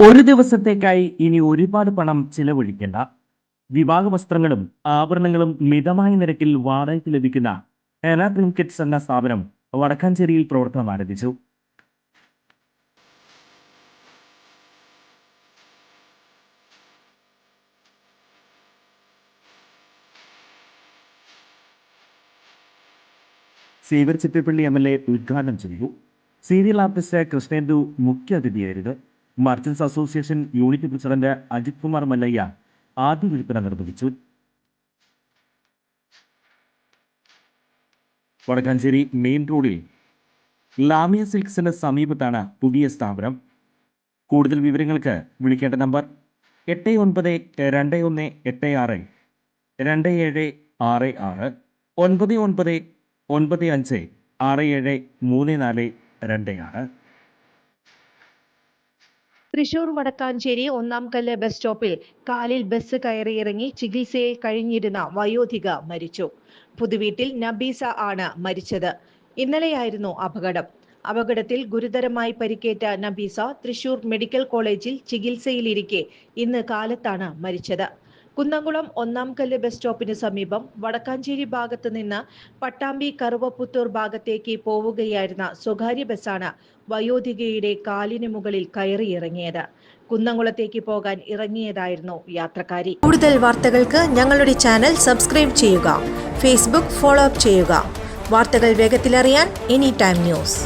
ഒരു ദിവസത്തേക്കായി ഇനി ഒരുപാട് പണം ചിലവഴിക്കേണ്ട. വിവാഹ വസ്ത്രങ്ങളും ആഭരണങ്ങളും മിതമായ നിരക്കിൽ വാടകയ്ക്ക് ലഭിക്കുന്ന എന ട്രിnkets എന്ന സ്ഥാപനം വടക്കാഞ്ചേരിയിൽ പ്രവർത്തനം ആരംഭിച്ചു. Xavier Chittappally M L A ഉദ്ഘാടനം ചെയ്തു. സീരിയൽ ആർട്ടിസ്റ്റ് കൃഷ്ണേന്ദു മുഖ്യ merchants association unit president Ajith Kumar Mallayya ആദ്യ വിൽപ്പന നിർവഹിച്ചു. വടക്കാഞ്ചേരി മെയിൻ റോഡിൽ ലാമിയ സിൽക്സിന് സമീപത്താണ് പുതിയ സ്ഥാപനം. കൂടുതൽ വിവരങ്ങൾക്ക് വിളിക്കേണ്ട നമ്പർ എട്ട് ഒൻപത് രണ്ട് ഒന്ന് എട്ട് ആറ് രണ്ട് ഏഴ് ആറ് ആറ് ഒൻപത് ഒൻപത് ഒൻപത് അഞ്ച് ആറ് ഏഴ് മൂന്ന് നാല് രണ്ട് ആറ്. തൃശൂർ വടക്കാഞ്ചേരി ഒന്നാം കല്ല് ബസ് സ്റ്റോപ്പിൽ കാലിൽ ബസ് കയറിയിറങ്ങി ചികിത്സയിൽ കഴിഞ്ഞിരുന്ന വയോധിക മരിച്ചു. പുതുവീട്ടിൽ നബീസ ആണ് മരിച്ചത്. ഇന്നലെയായിരുന്നു അപകടം. അപകടത്തിൽ ഗുരുതരമായി പരിക്കേറ്റ നബീസ തൃശൂർ മെഡിക്കൽ കോളേജിൽ ചികിത്സയിലിരിക്കെ ഇന്ന് കാലത്താണ് മരിച്ചത്. കുന്നംകുളം ഒന്നാം കല്ല് ബസ് സ്റ്റോപ്പിന് സമീപം വടക്കാഞ്ചേരി ഭാഗത്ത് നിന്ന് പട്ടാമ്പി കറുവപ്പുത്തൂർ ഭാഗത്തേക്ക് പോവുകയായിരുന്ന സ്വകാര്യ ബസ്സാണ് വയോധികയുടെ കാലിന് മുകളിൽ കയറിയിറങ്ങിയത് കുന്നംകുളത്തേക്ക് പോകാൻ ഇറങ്ങിയതായിരുന്നു യാത്രക്കാരി. കൂടുതൽ വാർത്തകൾക്ക് ഞങ്ങളുടെ ചാനൽ സബ്സ്ക്രൈബ് ചെയ്യുക ഫേസ്ബുക്ക് ഫോളോ അപ്പ് ചെയ്യുക. വാർത്തകൾ വേഗത്തിലറിയാൻ എനി ടൈം ന്യൂസ്.